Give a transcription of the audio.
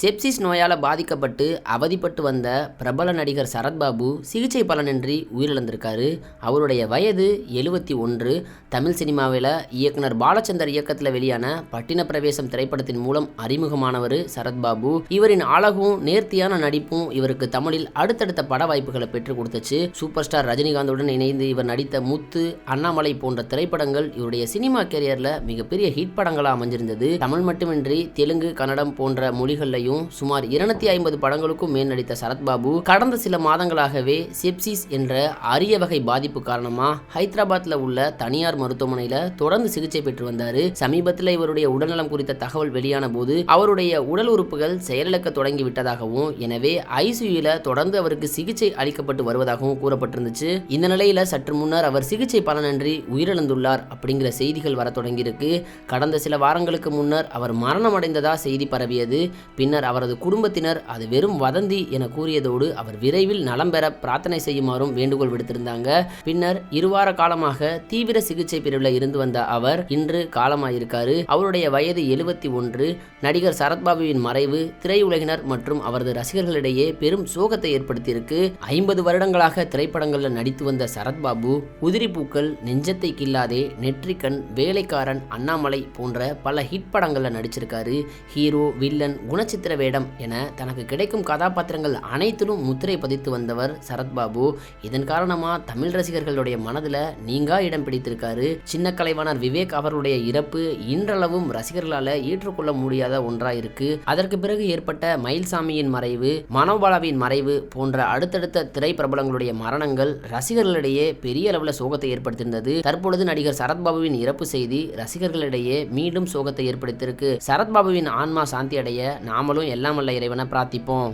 Sepsis நோயால் பாதிக்கப்பட்டு அவதிப்பட்டு வந்த பிரபல நடிகர் சரத்பாபு சிகிச்சை பலனின்றி உயிரிழந்திருக்காரு. அவருடைய வயது எழுபத்தி ஒன்று. தமிழ் சினிமாவில் இயக்குனர் பாலச்சந்தர் இயக்கத்தில் வெளியான பட்டின பிரவேசம் திரைப்படத்தின் மூலம் அறிமுகமானவர் சரத்பாபு. இவரின் அழகும் நேர்த்தியான நடிப்பும் இவருக்கு தமிழில் அடுத்தடுத்த பட வாய்ப்புகளை பெற்றுக் கொடுத்துச்சு. சூப்பர் ஸ்டார் ரஜினிகாந்துடன் இணைந்து இவர் நடித்த முத்து அண்ணாமலை போன்ற திரைப்படங்கள் இவருடைய சினிமா கேரியரில் மிகப்பெரிய ஹிட் படங்களாக அமைஞ்சிருந்தது. தமிழ் மட்டுமின்றி தெலுங்கு கன்னடம் போன்ற மொழிகள்லையும் சுமார் இருநூத்தி ஐம்பது படங்களுக்கும் மேல் நடித்த சரத்பாபு கடந்த சில மாதங்களாகவே செப்சிஸ் என்ற அரிய வகை பாதிப்பு காரணமா ஹைதராபாத்ல உள்ள தனியார் மருத்துவமனையில தொடர்ந்து சிகிச்சை பெற்று வந்தாரு. சமீபத்தில் இவருடைய உடல்நலம் குறித்த தகவல் வெளியான போது அவருடைய உடல் உறுப்புகள் செயலிழக்க தொடங்கி விட்டதாகவும் எனவே ஐசியூல தொடர்ந்து அவருக்கு சிகிச்சை அளிக்கப்பட்டு வருவதாகவும் கூறப்பட்டிருந்துச்சு. இந்த நிலையில சற்று முன்னர் அவர் சிகிச்சை பலனின்றி உயிரிழந்துள்ளார் அப்படிங்கிற செய்திகள் வர தொடங்கியிருக்கு. கடந்த சில வாரங்களுக்கு முன்னர் அவர் மரணமடைந்ததா செய்தி பரவியது. பின்னர் அவரது குடும்பத்தினர் அது வெறும் வதந்தி என கூறியதோடு அவர் விரைவில் நலம் பெற பிரார்த்தனை செய்யுமாறும் வேண்டுகோள் விடுத்திருந்தாங்க. பின்னர் இருவார காலமாக தீவிர சிகிச்சை பிரிவில் இருந்து வந்த அவர் இன்று காலமாயிருக்காரு. அவருடைய வயது எழுபத்தி ஒன்று. நடிகர் சரத்பாபுவின் மறைவு திரையுலகினர் மற்றும் அவரது ரசிகர்களிடையே பெரும் சோகத்தை ஏற்படுத்தியிருக்கு. ஐம்பது வருடங்களாக திரைப்படங்களில் நடித்து வந்த சரத்பாபு உதிரி பூக்கள் நெஞ்சத்தை கில்லாதே நெற்றிக்கண் வேலைக்காரன் அண்ணாமலை போன்ற பல ஹிட் படங்களில் நடிச்சிருக்காரு. ஹீரோ வில்லன் குணச்சித்திர வேடம் என தனக்கு கிடைக்கும் கதாபாத்திரங்கள் அனைத்திலும் முத்திரை பதித்து வந்தவர் சரத்பாபு. இதன் காரணமாக தமிழ் ரசிகர்களுடைய மனதில் நீங்கா இடம் பிடித்திருக்காரு. சின்ன கலைவாணர் விவேக் அவர்களுடைய இறப்பு இன்றளவும் ரசிகர்களால் ஏற்றுக்கொள்ள முடியாத ஒன்றா இருக்கு. அதற்கு பிறகு ஏற்பட்ட மயில்சாமியின் மறைவு மனோபாலாவின் மறைவு போன்ற அடுத்தடுத்த திரை பிரபலங்களுடைய மரணங்கள் ரசிகர்களிடையே பெரிய அளவில் சோகத்தை ஏற்படுத்தியிருந்தது. தற்பொழுது நடிகர் சரத்பாபுவின் இறப்பு செய்தி ரசிகர்களிடையே மீண்டும் சோகத்தை ஏற்படுத்தியிருக்கு. சரத்பாபுவின் ஆன்மா சாந்தி அடைய நாமளும் எல்லாம் வல்ல இறைவனை பிரார்த்திப்போம்.